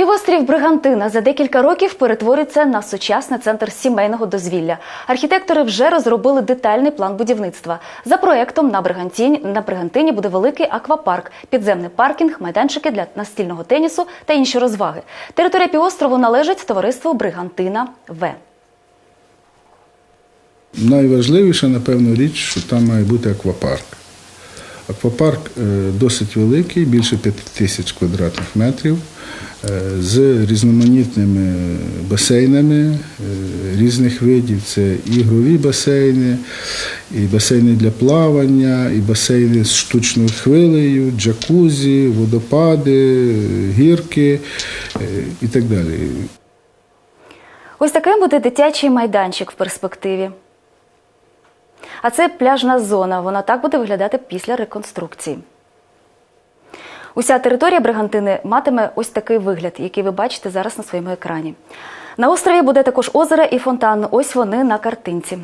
Півострів Бригантина за декілька років перетвориться на сучасний центр сімейного дозвілля. Архітектори вже розробили детальний план будівництва. За проектом на Бригантині, на Бригантині буде великий аквапарк, підземний паркінг, майданчики для настільного тенісу та інші розваги. Територія півострову належить товариству Бригантина В. Найважливіша, напевно, річ, що там має бути аквапарк. Аквапарк е, досить великий, більше 5 тисяч квадратних метрів, е, з різноманітними басейнами е, різних видів. Це ігрові басейни, і басейни для плавання, і басейни з штучною хвилею, джакузі, водопади, гірки і так далі. Ось таким буде дитячий майданчик в перспективі. А це пляжна зона. Вона так буде виглядати після реконструкції. Уся територія Бригантини матиме ось такий вигляд, який ви бачите зараз на своєму екрані. На острові буде також озеро і фонтан. Ось вони на картинці.